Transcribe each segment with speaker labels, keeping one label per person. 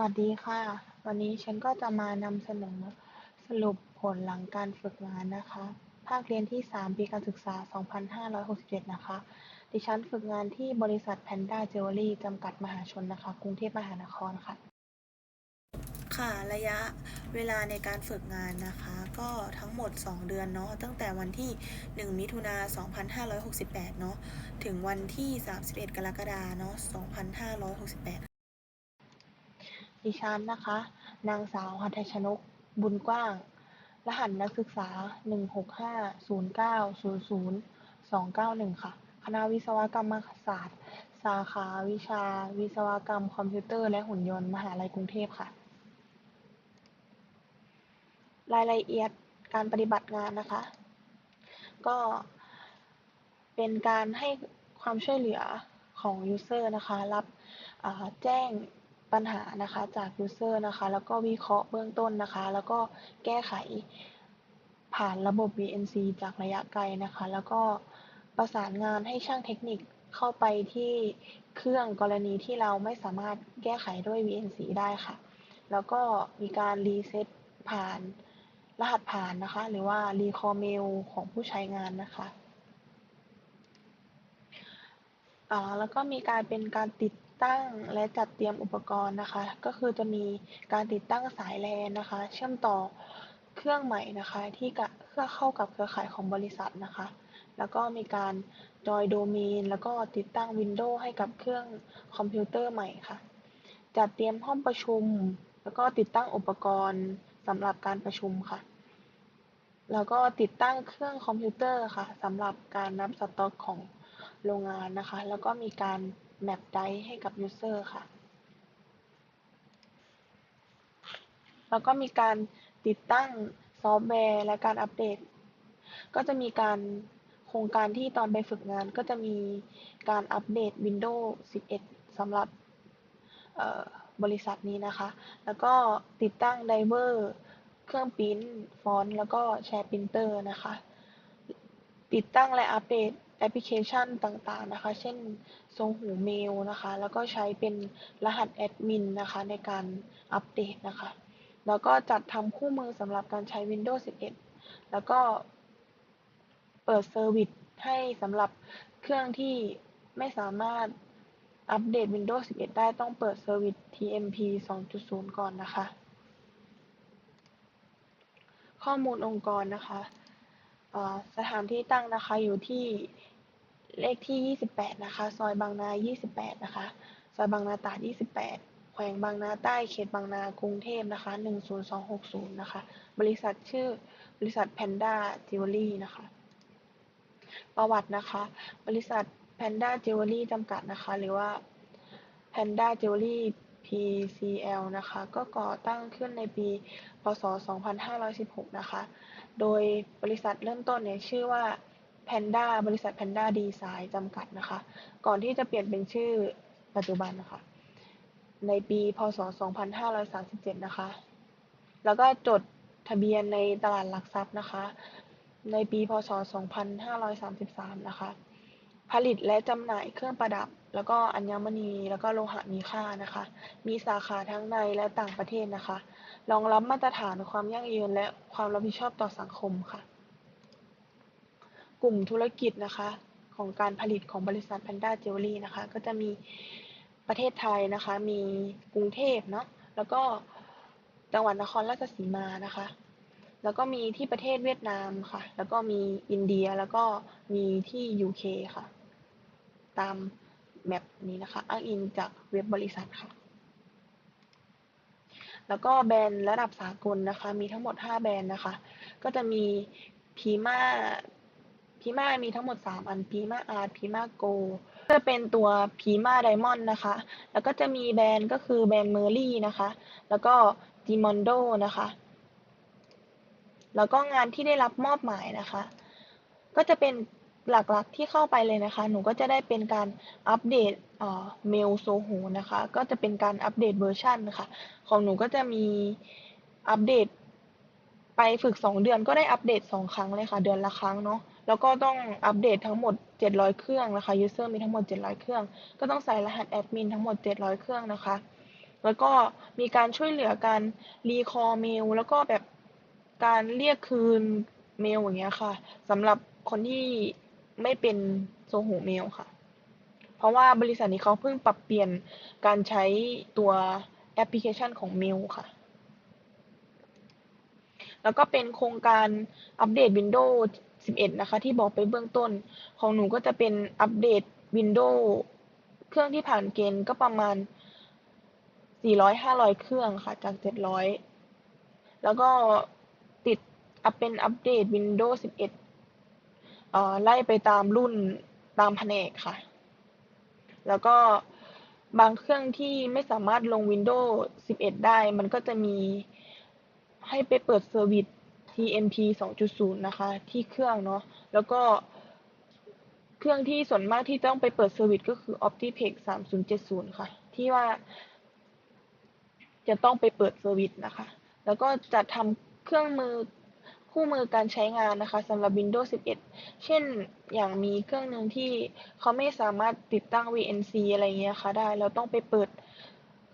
Speaker 1: วัสดีค่ะ วันนี้ฉันก็จะมานำเสนอสรุปผลหลังการฝึกงานนะคะ ภาคเรียนที่ 3 ปีการศึกษา 2567 นะคะ ดิฉันฝึกงานที่บริษัทแพนด้าเจวเวลรี่จำกัดมหาชนนะคะ กรุงเทพมหานครค่ะ
Speaker 2: ค่ะ ระยะเวลาในการฝึกงานนะคะ ก็ทั้งหมด 2 เดือนเนาะ ตั้งแต่วันที่ 1 มิถุนา2568 เนาะ ถึงวันที่ 31 กรกฎาเนาะ 2568
Speaker 1: ดิฉันนะคะ นางสาวหัตถชนก บุญกว้าง รหัสนักศึกษา 16509000291 ค่ะ คณะวิศวกรรมศาสตร์ สาขาวิชา วิศวกรรมคอมพิวเตอร์และหุ่นยนต์ มหาลัยกรุงเทพค่ะ รายละเอียดการปฏิบัติงานนะคะ ก็เป็นการให้ความช่วยเหลือของ user นะคะ รับแจ้ง ปัญหานะคะจาก user นะคะ แล้วก็วิเคราะห์เบื้องต้นนะคะ แล้วก็แก้ไขผ่านระบบ VNC จากระยะไกลนะคะ แล้วก็ประสานงานให้ช่างเทคนิคเข้าไปที่เครื่องกรณีที่เราไม่สามารถแก้ไขด้วย VNC ได้ค่ะ แล้วก็มีการรีเซ็ตผ่านรหัสผ่านนะคะ หรือว่า recall mail ของผู้ใช้งานนะคะแล้วก็มีการเป็นการติด ตั้งและจัดเตรียมอุปกรณ์นะคะ ก็คือจะมีการติดตั้งสายแลนนะคะ เชื่อมต่อเครื่องใหม่นะคะ ที่กะเพื่อเข้ากับเครือข่ายของบริษัทนะคะ แล้วก็มีการจอยโดเมนแล้วก็ติดตั้ง Windows ให้กับเครื่องคอมพิวเตอร์ใหม่ค่ะ จัดเตรียมห้องประชุม แล้วก็ติดตั้งอุปกรณ์สำหรับการประชุมค่ะ แล้วก็ติดตั้งเครื่องคอมพิวเตอร์ค่ะสำหรับการนับสต็อกของโรงงานนะคะ แล้วก็มีการ แมปไดร์ให้กับ User ค่ะ แล้วก็มีการติดตั้งซอฟต์แวร์และการอัปเดต ก็จะมีการโครงการที่ตอนไปฝึกงานก็จะมีการอัปเดต Windows 11สำหรับบริษัทนี้นะคะ แล้วก็ติดตั้งไดเวอร์ เครื่องปริ้นฟอนต์ แล้วก็แชร์ปรินเตอร์นะคะ ติดตั้งและอัปเดต แอปพลิเคชันต่างๆนะคะ เช่นทรงหูเมลนะคะ แล้วก็ใช้เป็นรหัสแอดมินนะคะในการอัปเดตนะคะ แล้วก็จัดทำคู่มือสำหรับการใช้ Windows 11 แล้วก็เปิดเซอร์วิสให้สำหรับเครื่องที่ไม่สามารถอัปเดต Windows 11 ได้ต้องเปิดเซอร์วิส TMP 2.0 ก่อนนะคะ ข้อมูลองค์กรนะคะ สถานที่ตั้งนะคะอยู่ที่เลขที่ 28 นะคะ ซอยบางนา 28 นะคะ ซอยบางนาตราด28 แขวงบางนาใต้ เขตบางนากรุงเทพนะคะ 10260 นะคะ บริษัทชื่อบริษัทแพนด้าจิวเวลรี่นะคะ ประวัตินะคะ บริษัทแพนด้าจิวเวลรี่จำกัดนะคะ หรือว่าแพนด้าจิวเวลรี่ PCL นะคะ ก็ก่อตั้งขึ้นในปี พศ 2516 นะคะ โดยบริษัทเริ่มต้นเนี่ยชื่อว่า Panda บริษัท Panda Design จำกัดนะคะ ก่อนที่จะเปลี่ยนเป็นชื่อปัจจุบันนะคะ ในปี พศ 2537 นะคะ แล้วก็จดทะเบียนในตลาดหลักทรัพย์นะคะ ในปี พศ 2533 นะคะ ผลิตและจำหน่ายเครื่องประดับ แล้วก็อัญมณี แล้วก็โลหะมีค่านะคะ มีสาขาทั้งในและต่างประเทศนะคะ รองรับมาตรฐานความยั่งยืนและความรับผิดชอบต่อสังคมค่ะ กลุ่มธุรกิจนะคะ ของการผลิตของบริษัท Panda Jewelry นะคะ ก็จะมีประเทศไทยนะคะ มีกรุงเทพเนาะ แล้วก็จังหวัดนครราชสีมานะคะ แล้วก็มีที่ประเทศเวียดนามค่ะ แล้วก็มีอินเดีย แล้วก็มีที่ UK ค่ะ ตาม แมปนี้นะคะ อ้างอิงจากเว็บบริษัทค่ะ แล้วก็แบรนด์ระดับสากลนะคะ มีทั้งหมด 5 แบรนด์นะคะ ก็จะมีพีมาพีมามีทั้งหมด 3 อันพีมาอาร์ตพีมาโกจะเป็นตัวพีมาไดมอนด์นะคะ แล้วก็จะมีแบรนด์ก็คือแบรนด์เมอร์รี่นะคะ แล้วก็จิมอนโดนะคะ แล้วก็งานที่ได้รับมอบหมายนะคะ ก็จะเป็น หลักๆที่เข้าไปเลยนะคะ หนูก็จะได้เป็นการอัปเดตเมลโซโหนะคะ ก็จะเป็นการอัปเดตเวอร์ชันนะคะของหนูก็จะมีอัปเดตไปฝึก 2 เดือนก็ได้อัปเดต 2 ครั้งเลยค่ะ เดือนละครั้งเนาะ แล้วก็ต้องอัปเดตทั้งหมด 700 เครื่องนะคะ user มีทั้งหมด 700 เครื่อง ก็ต้องใส่รหัสแอดมินทั้งหมด 700 เครื่องนะคะ แล้วก็มีการช่วยเหลือการรีคอร์เมลแล้วก็แบบการเรียกคืนเมลอย่างเงี้ยค่ะสำหรับคนที่ ไม่เป็นโซโหเมลค่ะ เพราะว่าบริษัทนี้เขาเพิ่งปรับเปลี่ยนการใช้ตัวแอปพลิเคชันของเมลค่ะ แล้วก็เป็นโครงการอัปเดต Windows 11 นะคะ ที่บอกไปเบื้องต้น ของหนูก็จะเป็นอัปเดต Windows เครื่องที่ผ่านเกณฑ์ก็ประมาณ 400-500 เครื่องค่ะ จาก 700 แล้วก็ติดเป็นอัปเดต Windows 11 เอ่อไล่ไปตามรุ่นตามแผนกค่ะ แล้วก็บางเครื่องที่ไม่สามารถลง Windows 11 ได้ มันก็จะมีให้ไปเปิดเซอร์วิส TMP 2.0 นะคะ ที่เครื่องเนาะ แล้วก็เครื่องที่ส่วนมากที่ต้องไปเปิดเซอร์วิสก็คือ Optiplex 3070 ค่ะ ที่ว่าจะต้องไปเปิดเซอร์วิสนะคะ แล้วก็จะทำเครื่องมือ คู่มือการใช้งานนะคะสำหรับ Windows 11 เช่นอย่างมีเครื่องหนึ่งที่เขาไม่สามารถติดตั้ง VNC อะไรเงี้ยค่ะได้ เราต้องไปเปิด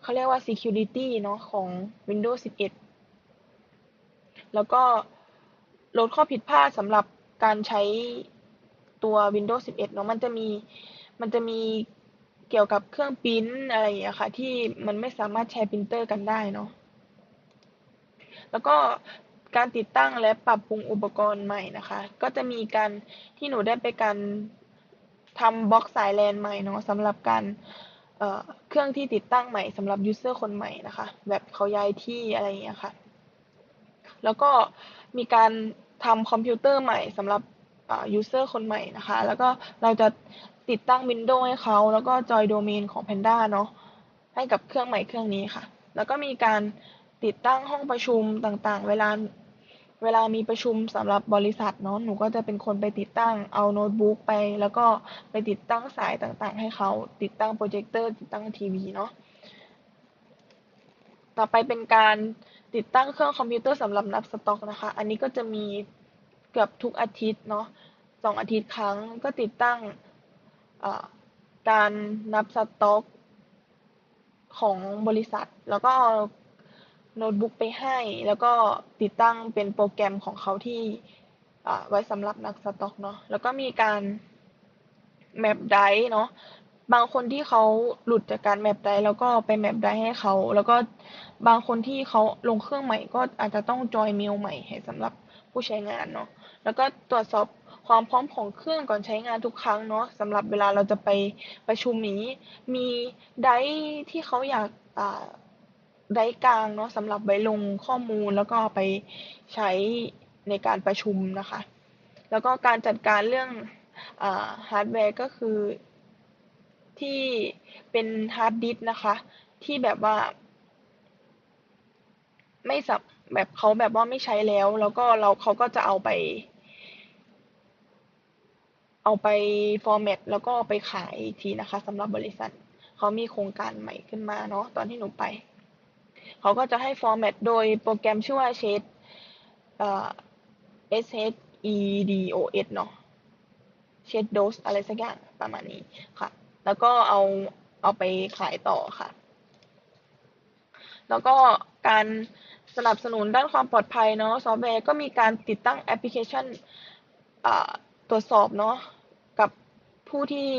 Speaker 1: เขาเรียกว่า Security เนาะของ Windows 11 แล้วก็ลดข้อผิดพลาดสำหรับการใช้ตัว Windows 11 เนาะมันจะมีมันจะมีเกี่ยวกับเครื่องปริ้นอะไรอย่างเงี้ยค่ะที่มันไม่สามารถแชร์ปรินเตอร์กันได้เนาะแล้วก็ การติดตั้งและปรับปรุงอุปกรณ์ใหม่นะคะ ก็จะมีการที่หนูได้ไปการทำบล็อกสายแลนใหม่เนาะสำหรับการเครื่องที่ติดตั้งใหม่สำหรับยูเซอร์คนใหม่นะคะ แบบเขาย้ายที่อะไรอย่างเงี้ยค่ะ แล้วก็มีการทำคอมพิวเตอร์ใหม่สำหรับยูเซอร์คนใหม่นะคะ แล้วก็เราจะติดตั้ง Windows ให้เขาแล้วก็จอยโดเมนของ Panda เนาะให้กับเครื่องใหม่เครื่องนี้ค่ะ แล้วก็มีการ ติดตั้งห้องประชุมต่างๆ เวลาเวลามีประชุมสำหรับบริษัทเนาะหนูก็จะเป็นคนไปติดตั้งเอาโน้ตบุ๊กไป แล้วก็ไปติดตั้งสายต่างๆ ให้เขาติดตั้งโปรเจคเตอร์ติดตั้งทีวีเนาะต่อไปเป็นการติดตั้งเครื่องคอมพิวเตอร์สำหรับนับสต็อกนะคะ อันนี้ก็จะมีเกือบทุกอาทิตย์เนาะสองอาทิตย์ครั้งก็ติดตั้งการนับสต็อกของบริษัท แล้วก็ โน้ตบุ๊กไปให้ แล้วก็ติดตั้งเป็นโปรแกรมของเขาที่ไว้สำหรับนักสต็อกเนาะแล้วก็มีการแมปไดเนาะบางคนที่เขาหลุดจากการแมปไดแล้วก็ไปแมปไดให้เขา แล้วก็บางคนที่เขาลงเครื่องใหม่ก็อาจจะต้องจอยเมลใหม่ให้สำหรับผู้ใช้งานเนาะแล้วก็ตรวจสอบความพร้อมของเครื่องก่อนใช้งานทุกครั้งเนาะสำหรับเวลาเราจะไปประชุมนี้ มีไดที่เขาอยาก ไดกลางเนาะสำหรับไว้ลงข้อมูลแล้วก็ไปใช้ในการประชุมนะคะ แล้วก็การจัดการเรื่องฮาร์ดแวร์ก็คือที่เป็นฮาร์ดดิสนะคะ ที่แบบว่า ไม่สับแบบเขาแบบว่าไม่ใช้แล้ว แล้วก็เราเขาก็จะเอาไป เอาไปฟอร์แมตแล้วก็ไปขายอีกทีนะคะสำหรับบริษัทเขามีโครงการใหม่ขึ้นมาเนาะตอนที่หนูไป เขาก็จะให้ฟอร์แมตโดยโปรแกรมชื่อว่า Shade S H E D O S เนาะ Shade Dose อะไรสักอย่างประมาณนี้ค่ะ แล้วก็เอาเอาไปขายต่อค่ะ แล้วก็การสนับสนุนด้านความปลอดภัยเนาะซอฟต์แวร์ก็มีการติดตั้งแอปพลิเคชันตรวจสอบเนาะกับผู้ที่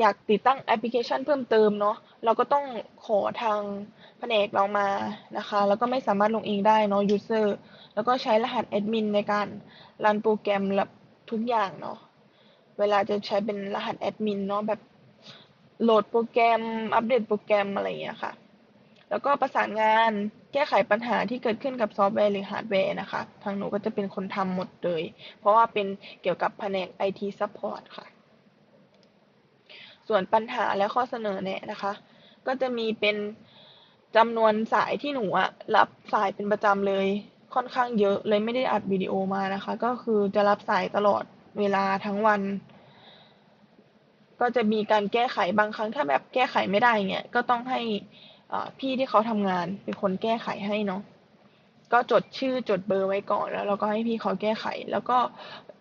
Speaker 1: อยากติดตั้งแอปพลิเคชันเพิ่มเติมเนาะเราก็ต้องขอทาง แผนกเรามานะคะ แล้วก็ไม่สามารถลงเองได้เนาะยูเซอร์แล้วก็ใช้รหัสแอดมินในการรันโปรแกรมทุกอย่างเนาะ เวลาจะใช้เป็นรหัสแอดมินเนาะแบบโหลดโปรแกรม อัปเดตโปรแกรมอะไรอย่างเงี้ยค่ะ แล้วก็ประสานงานแก้ไขปัญหาที่เกิดขึ้นกับซอฟต์แวร์หรือฮาร์ดแวร์นะคะ ทางหนูก็จะเป็นคนทำหมดเลย เพราะว่าเป็นเกี่ยวกับแผนก IT Support ค่ะ ส่วนปัญหาและข้อเสนอแนะนะคะ ก็จะมีเป็น จำนวนสายที่หนูอะรับสายเป็นประจำเลย ค่อนข้างเยอะเลยไม่ได้อัดวิดีโอมานะคะ ก็คือจะรับสายตลอดเวลาทั้งวัน ก็จะมีการแก้ไขบางครั้งถ้าแบบแก้ไขไม่ได้เงี้ยก็ต้องให้พี่ที่เขาทำงานเป็นคนแก้ไขให้เนาะก็จดชื่อจดเบอร์ไว้ก่อนแล้วเราก็ให้พี่เขาแก้ไข แล้วก็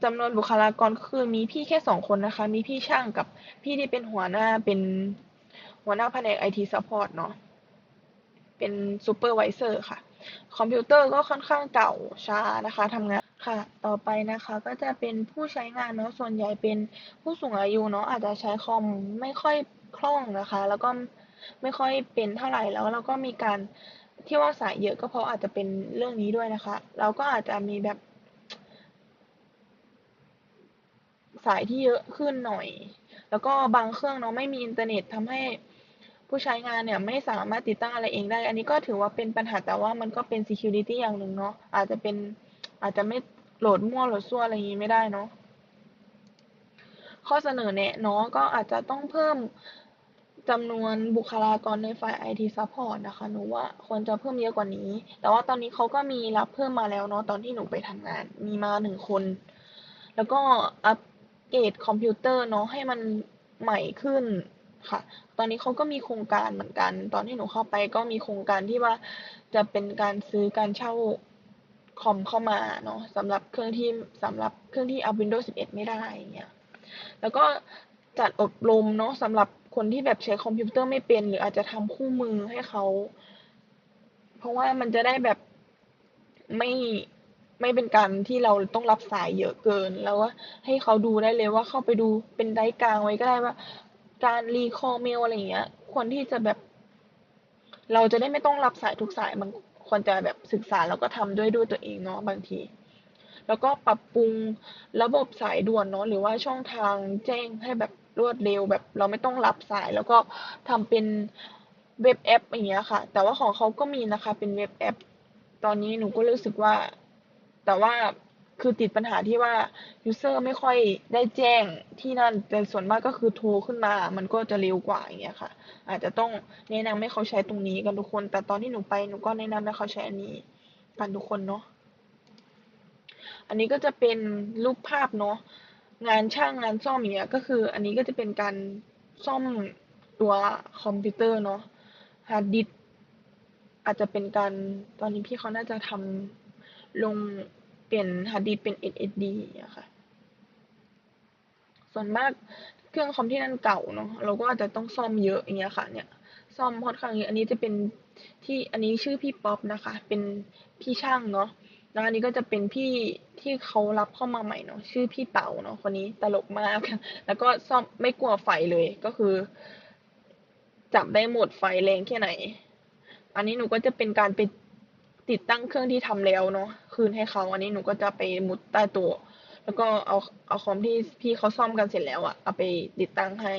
Speaker 1: จำนวนบุคลากรคือมีพี่แค่สองคนนะคะ มีพี่ช่างกับพี่ที่เป็นหัวหน้าเป็นหัวหน้าแผนก IT Support เนาะ เป็นซูเปอร์วิเซอร์ค่ะ คอมพิวเตอร์ก็ค่อนข้างเก่าช้านะคะทำงานค่ะ ต่อไปนะคะก็จะเป็นผู้ใช้งานเนาะส่วนใหญ่เป็นผู้สูงอายุเนาะอาจจะใช้คอมไม่ค่อยคล่องนะคะ แล้วก็ไม่ค่อยเป็นเท่าไหร่แล้วเราก็มีการที่ว่าสายเยอะก็เพราะอาจจะเป็นเรื่องนี้ด้วยนะคะ เราก็อาจจะมีแบบสายที่เยอะขึ้นหน่อย แล้วก็บางเครื่องเนาะไม่มีอินเทอร์เน็ตทำให้ ผู้ใช้งานเนี่ยไม่สามารถติดตั้งอะไรเองได้ อันนี้ก็ถือว่าเป็นปัญหาแต่ว่ามันก็เป็น security อย่างหนึ่งเนาะอาจจะเป็นอาจจะไม่โหลดมั่วโหลดซั่วอะไรอย่างนี้ไม่ได้เนาะข้อเสนอแนะเนาะก็อาจจะต้องเพิ่มจำนวนบุคลากรในฝ่าย IT support นะคะหนูว่าควรจะเพิ่มเยอะกว่านี้ แต่ว่าตอนนี้เขาก็มีรับเพิ่มมาแล้วเนาะตอนที่หนูไปทำงานมีมาหนึ่งคน แล้วก็อัปเกรดคอมพิวเตอร์เนาะให้มันใหม่ขึ้น ค่ะ ตอนนี้เขาก็มีโครงการเหมือนกัน ตอนที่หนูเข้าไปก็มีโครงการที่ว่าจะเป็นการซื้อการเช่าคอมเข้ามาเนาะสำหรับเครื่องที่สำหรับเครื่องที่เอา Windows 11 ไม่ได้เงี้ยแล้วก็จัดอบรมเนาะสำหรับคนที่แบบใช้คอมพิวเตอร์ไม่เป็น หรืออาจจะทำคู่มือให้เขา เพราะว่ามันจะได้แบบไม่ไม่เป็นการที่เราต้องรับสายเยอะเกิน แล้วว่าให้เขาดูได้เลยว่าเข้าไปดูเป็นไดร์กลางไว้ก็ได้ว่า การรีคอลเมลอะไรเงี้ยควรที่จะแบบ เราจะได้ไม่ต้องรับสายทุกสายมันควรจะแบบศึกษาแล้วก็ทำด้วยด้วยตัวเองเนาะบางที แล้วก็ปรับปรุงระบบสายด่วนเนาะหรือว่าช่องทางแจ้งให้แบบรวดเร็วแบบ เราไม่ต้องรับสาย แล้วก็ทำเป็นเว็บแอปอย่างเงี้ยค่ะ แต่ว่าของเขาก็มีนะคะ เป็นเว็บแอป ตอนนี้หนูก็รู้สึกว่า แต่ว่า คือติดปัญหาที่ว่า user ไม่ค่อยได้แจ้งที่นั่น แต่ส่วนมากก็คือโทรขึ้นมา มันก็จะเร็วกว่าอย่างเงี้ยค่ะ อาจจะต้องแนะนำให้เขาใช้ตรงนี้กันทุกคน แต่ตอนที่หนูไปหนูก็แนะนำให้เขาใช้อันนี้กันทุกคนเนาะ อันนี้ก็จะเป็นรูปภาพเนาะ งานช่างงานซ่อมอย่างเงี้ย ก็คืออันนี้ก็จะเป็นการซ่อมตัวคอมพิวเตอร์เนาะฮาร์ดดิสอาจจะเป็นการตอนนี้พี่เขาน่าจะทำลง เปลี่ยนฮาร์ดดิสเป็น SSD อย่างเงี้ยค่ะ ส่วนมากเครื่องคอมที่นั่นเก่าเนาะเราก็อาจจะต้องซ่อมเยอะอย่างเงี้ยค่ะ เนี่ยซ่อมค่อนข้างเยอะอันนี้จะเป็นที่อันนี้ชื่อพี่ป๊อปนะคะ เป็นพี่ช่างเนาะแล้วอันนี้ก็จะเป็นพี่ที่เขารับเข้ามาใหม่เนาะชื่อพี่เต๋าเนาะคนนี้ตลกมาก แล้วก็ซ่อมไม่กลัวไฟเลยก็คือ จับได้หมดไฟแรงแค่ไหน อันนี้หนูก็จะเป็นการไป ติดตั้งเครื่องที่ทำแล้วเนาะคืนให้เขาอันนี้หนูก็จะไปมุดใต้ต๊ะแล้วก็เอาเอาคอมที่พี่เขาซ่อมกันเสร็จแล้วอะเอาไปติดตั้งให้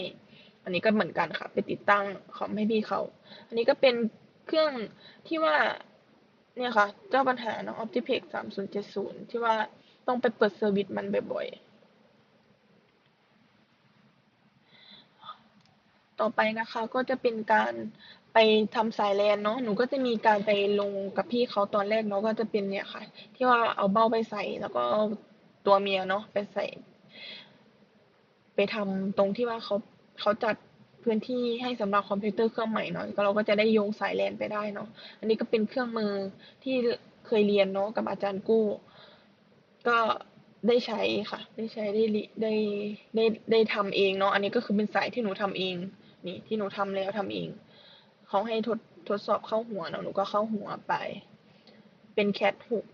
Speaker 1: อันนี้ก็เหมือนกันค่ะ ไปติดตั้งคอมให้พี่เขาอันนี้ก็เป็นเครื่องที่ว่าเนี่ยค่ะ เจ้าปัญหาเนาะ Optiplex 3070 ที่ว่าต้องไปเปิดเซอร์วิสมันบ่อยๆ ต่อไปนะคะก็จะเป็นการไปทำสายแลนเนาะหนูก็จะมีการไปลงกับพี่เขาตอนแรกเนาะก็จะเป็นเนี่ยค่ะ ที่ว่าเอาเบ้าไปใส่แล้วก็ตัวเมียเนาะไปใส่ ไปทำตรงที่ว่าเขาเขาจัดพื้นที่ให้สำหรับคอมพิวเตอร์เครื่องใหม่เนาะก็เราก็จะได้โยงสายแลนไปได้เนาะอันนี้ก็เป็นเครื่องมือที่เคยเรียนเนาะกับอาจารย์กู้ ก็ได้ใช้ค่ะ ได้ใช้ได้ริได้ได้ได้ทำเองเนาะอันนี้ก็คือเป็นสายที่หนูทำเอง นี่ที่หนูทำแล้วทำเองเขาให้ทดทดสอบเข้าหัวเนาะหนูก็เข้าหัวไป เป็นแคทหก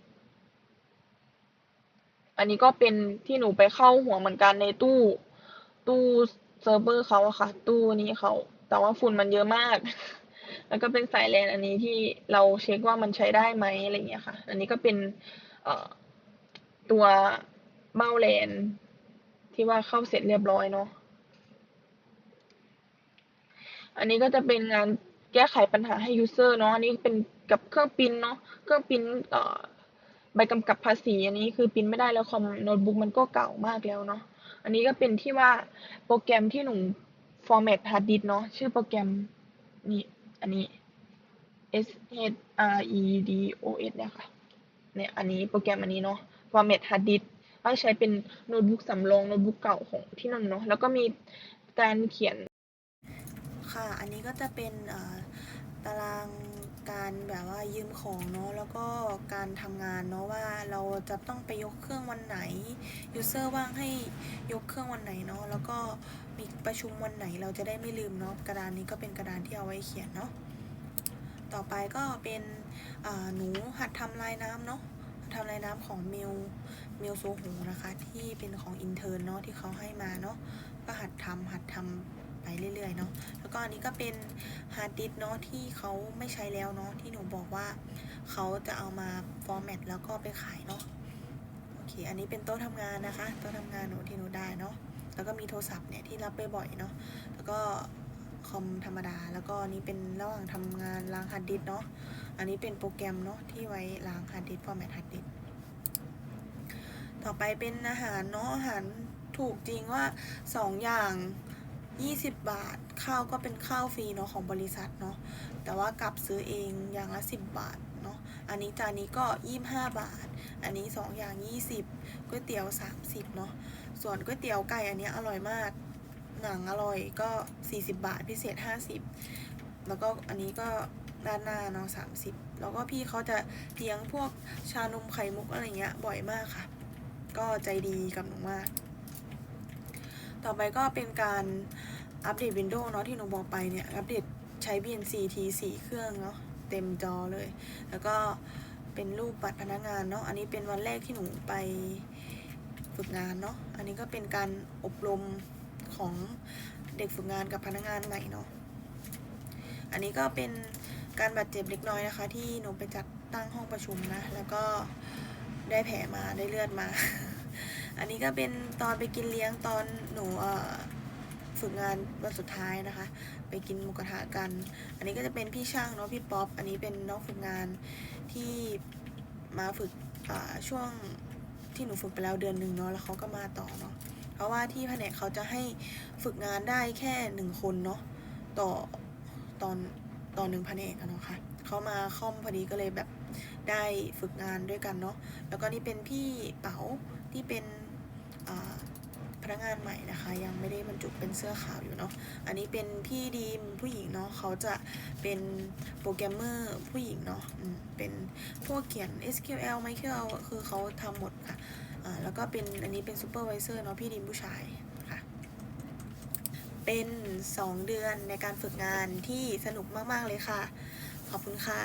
Speaker 1: อันนี้ก็เป็นที่หนูไปเข้าหัวเหมือนกันในตู้ ตู้เซิร์ฟเวอร์เขาอะค่ะ ตู้นี้เขาแต่ว่าฝุ่นมันเยอะมาก แล้วก็เป็นสายแลนอันนี้ที่เราเช็คว่ามันใช้ได้ไหมอะไรเงี้ยค่ะ อันนี้ก็เป็นเอ่อตัวเบ้าแลนที่ว่าเข้าเสร็จเรียบร้อยเนาะ อันนี้ก็จะเป็นงานแก้ไขปัญหาให้ยูเซอร์เนาะอันนี้เป็นกับเครื่องปริ้นเนาะเครื่องปริ้นเอ่อใบกำกับภาษีอันนี้คือปริ้นไม่ได้แล้วคอมโน้ตบุ๊กมันก็เก่ามากแล้วเนาะอันนี้ก็เป็นที่ว่าโปรแกรมที่หนู format hard disk เนาะชื่อโปรแกรมนี่อันนี้ S H R E D O S เนี่ยค่ะเนี่ยอันนี้โปรแกรมอันนี้เนาะ format hard disk ก็ใช้เป็นโน้ตบุ๊กสำรองโน้ตบุ๊กเก่าของที่นั่นเนาะแล้วก็มีการเขียน
Speaker 2: ค่ะ อันนี้ก็จะเป็นตารางการแบบว่ายืมของเนาะแล้วก็การทำงานเนาะว่าเราจะต้องไปยกเครื่องวันไหนยูเซอร์ว่างให้ยกเครื่องวันไหนเนาะแล้วก็มีประชุมวันไหนเราจะได้ไม่ลืมเนาะกระดานนี้ก็เป็นกระดานที่เอาไว้เขียนเนาะต่อไปก็เป็นหนูหัดทำลายน้ำเนาะทำลายน้ำของเมลเมลโซโหนะคะ ที่เป็นของอินเทอร์เนาะที่เขาให้มาเนาะก็หัดทำหัดทำ ไปเรื่อยๆเนาะแล้วก็อันนี้ก็เป็นฮาร์ดดิสก์เนาะที่เขาไม่ใช้แล้วเนาะที่หนูบอกว่าเขาจะเอามาฟอร์แมตแล้วก็ไปขายเนาะโอเคอันนี้เป็นโต๊ะทำงานนะคะโต๊ะทำงานหนูที่หนูได้เนาะแล้วก็มีโทรศัพท์เนี่ยที่รับไปบ่อยเนาะแล้วก็คอมธรรมดาแล้วก็อันนี้เป็นระหว่างทำงานล้างฮาร์ดดิสก์เนาะอันนี้เป็นโปรแกรมเนาะที่ไว้ล้างฮาร์ดดิสก์ฟอร์แมตฮาร์ดดิสก์ต่อไปเป็นอาหารเนาะอาหารถูกจริงว่าสองอย่าง 20 บาท ข้าวก็เป็นข้าวฟรีเนาะของบริษัทเนาะแต่ว่ากลับซื้อเองอย่างละ10 บาทเนาะอันนี้จานนี้ก็ 25 บาท อันนี้ 2 อย่าง 20ก๋วยเตี๋ยว 30เนาะส่วนก๋วยเตี๋ยวไก่อันนี้อร่อยมาก หนังอร่อยก็ 40 บาทพิเศษ 50 แล้วก็อันนี้ก็ด้านหน้าเนาะ30แล้วก็พี่เขาจะเลี้ยงพวกชานมไข่มุกอะไรเงี้ยบ่อยมากค่ะ ก็ใจดีกับหนูมาก ต่อไปก็เป็นการอัปเดต Windows เนาะที่หนูบอกไปเนี่ย อัปเดตใช้ BNC T4 เครื่องเนาะเต็มจอเลย แล้วก็เป็นรูปบัตรพนักงานเนาะอันนี้เป็นวันแรกที่หนูไปฝึกงานเนาะอันนี้ก็เป็นการอบรมของเด็กฝึกงานกับพนักงานใหม่เนาะอันนี้ก็เป็นการบาดเจ็บเล็กน้อยนะคะ ที่หนูไปจัดตั้งห้องประชุมนะ แล้วก็ได้แผลมาได้เลือดมา อันนี้ก็เป็นตอนไปกินเลี้ยงตอนหนูฝึกงานวันสุดท้ายนะคะ ไปกินหมูกระทะกัน อันนี้ก็จะเป็นพี่ช่างเนาะพี่ป๊อปอันนี้เป็นน้องฝึกงานที่มาฝึกช่วงที่หนูฝึกไปแล้วเดือนหนึ่งเนาะแล้วเขาก็มาต่อเนาะเพราะว่าที่แผนกเขาจะให้ฝึกงานได้แค่หนึ่งคนเนาะต่อตอนตอนหนึ่งแผนกเนาะค่ะเขามาค่อมพอดีก็เลยแบบได้ฝึกงานด้วยกันเนาะแล้วก็นี่เป็นพี่เป๋าที่เป็น พนักงานใหม่นะคะ ยังไม่ได้บรรจุเป็นเสื้อขาวอยู่เนาะอันนี้เป็นพี่ดีมผู้หญิงเนาะเขาจะเป็นโปรแกรมเมอร์ผู้หญิงเนาะเป็นพวกเขียน SQL MySQL คือเขาทำหมดค่ะแล้วก็เป็นอันนี้เป็นซูเปอร์วิเซอร์เนาะพี่ดีมผู้ชายค่ะเป็น 2 เดือนในการฝึกงานที่สนุกมาก ๆ เลยค่ะ ขอบคุณค่ะ